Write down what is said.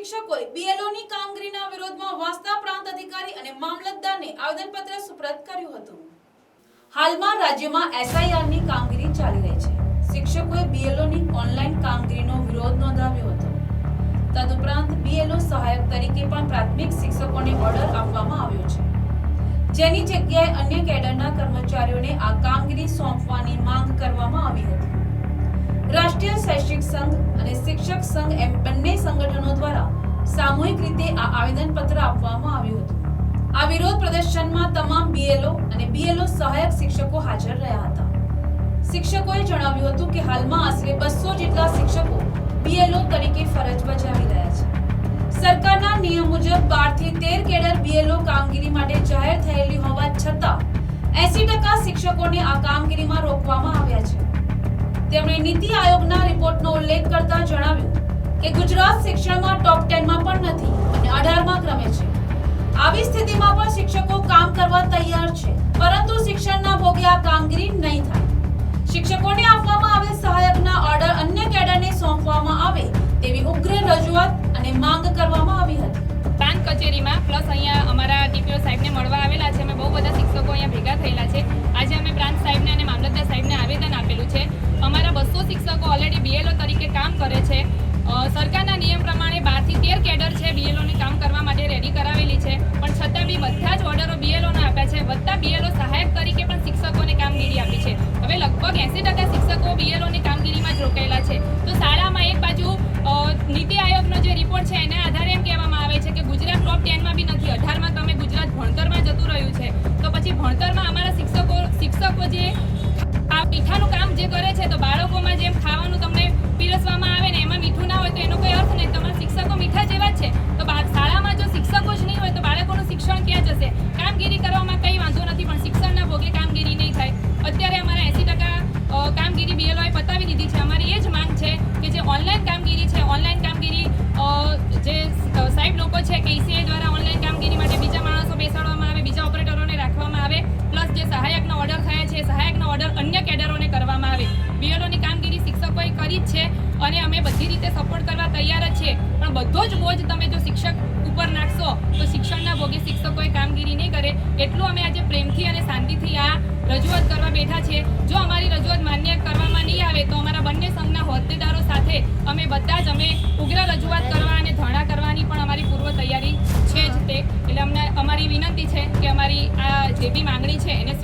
શિક્ષકોએ બીએલઓની કામગીરીના વિરોધમાં વાસ્તા પ્રાંત અધિકારી અને મામલતદારને આવેદનપત્ર સુપ્રત કર્યું હતું. હાલમાં રાજ્યમાં એસઆઈઆરની કામગીરી ચાલી રહી છે. શિક્ષકોએ બીએલઓની ઓનલાઈન કામગીરીનો વિરોધ નોંધાવ્યો હતો. તદુપરાંત બીએલઓ સહાયક તરીકે પણ પ્રાથમિક શિક્ષકોને ઓર્ડર આપવામાં આવ્યો છે. જેની જગ્યાએ અન્ય કેડરના કર્મચારીઓને આ કામગીરી સોંપવાની માંગ કરવામાં આવી હતી. રાષ્ટ્રીય શૈક્ષિક સંઘ અને શિક્ષક સંઘ એમ બંને સંગઠનો દ્વારા સામૂહિક રીતે આ આવેદનપત્ર આપવામાં આવ્યું હતું. આ વિરોધ પ્રદર્શનમાં તમામ બીએલઓ અને બીએલઓ સહાયક શિક્ષકો હાજર રહ્યા હતા. શિક્ષકોએ જણાવ્યું હતું કે હાલમાં આશરે બસો જેટલા શિક્ષકો બીએલઓ તરીકે ફરજ બજાવી રહ્યા છે. સરકારના નિયમ મુજબ બારથી તેર કેડર બીએલઓ કામગીરી માટે જાહેર થયેલી હોવા છતાં એસી ટકા શિક્ષકોને આ કામગીરીમાં રોકવામાં આવ્યા છે. તેમણે નીતિ આયોગના રિપોર્ટનો ઉલ્લેખ કરતા જણાવ્યું કે ગુજરાત શિક્ષણમાં ટોપ 10 માં પણ નથી અને 18 માં ક્રમે છે. આવી સ્થિતિમાં પણ શિક્ષકો કામ કરવા તૈયાર છે, પરંતુ શિક્ષણના ભોગે આ કામગીરી નહીં થાય. શિક્ષકોને આપવામાં આવેલ સહાયકના ઓર્ડર અન્ય કેડરને સોંપવામાં આવે તેવી ઉગ્ર રજૂઆત અને માંગ કરવામાં આવી હતી. પ્રાંત કચેરીમાં, પ્લસ અહીંયા અમારા ટીપીઓ સાહેબને મળવા આવેલા છે. અમે બહુ બધા શિક્ષકો અહીંયા ભેગા થયેલા છે. એંસી ટકા શિક્ષકો બીએલઓની કામગીરીમાં જ રોકાયેલા છે. તો શાળામાં એક બાજુ નીતિ આયોગનો જે રિપોર્ટ છે, એના આધારે એમ કહેવામાં આવે છે કે ગુજરાત ટોપ ટેનમાં બી નથી. અઢારમાં તમે ગુજરાત ભણતરમાં જતું રહ્યું છે. તો પછી ભણતરમાં અમારા શિક્ષકો શિક્ષકો જે આ મીઠાનું કામ જે કરે છે, તો બાળકોમાં જેમ ખાવાનું તમને પીરસવામાં આવે ને એમાં મીઠું ના હોય તો એનો કોઈ અર્થ નહીં. તમારા શિક્ષકો મીઠા જેવા જ છે. તો શાળામાં જો શિક્ષકો જ નહીં હોય તો બાળકોનું શિક્ષણ ક્યાં જશે? કામગીરી કરવામાં કામગીરી છે, ઓનલાઈન કામગીરી જે સાહેબ લોકો છે કે ઈસીઆઈ દ્વારા ઓનલાઈન કામગીરી માટે બીજા માણસો બેસાડવામાં આવે, બીજા ઓપરેટરોને રાખવામાં આવે, પ્લસ જે સહાયકનો ઓર્ડર થયા છે સહાયકનો ઓર્ડર અન્ય કેડરોને કરવામાં આવે. બીએડઓની કામગીરી શિક્ષકોએ કરી જ છે અને અમે બધી રીતે સપોર્ટ કરવા તૈયાર જ છીએ. પણ બધો જ બોજ તમે જો શિક્ષક ઉપર નાખશો, તો શિક્ષણના ભોગે શિક્ષકોએ કામગીરી નહીં કરે. એટલું અમે આજે પ્રેમથી અને શાંતિથી આ રજૂઆત કરવા બેઠા છીએ. જો અમારી રજૂઆત માન્ય કરવામાં નહીં આવે, તો અમારા બંને સાથે અમે બધા જ અમે ઉગ્ર રજૂઆત કરવા અને ધરણા કરવાની પણ અમારી પૂર્વ તૈયારી છે જ તે. એટલે અમને અમારી વિનંતી છે કે અમારી આ જે બી માંગણી છે એને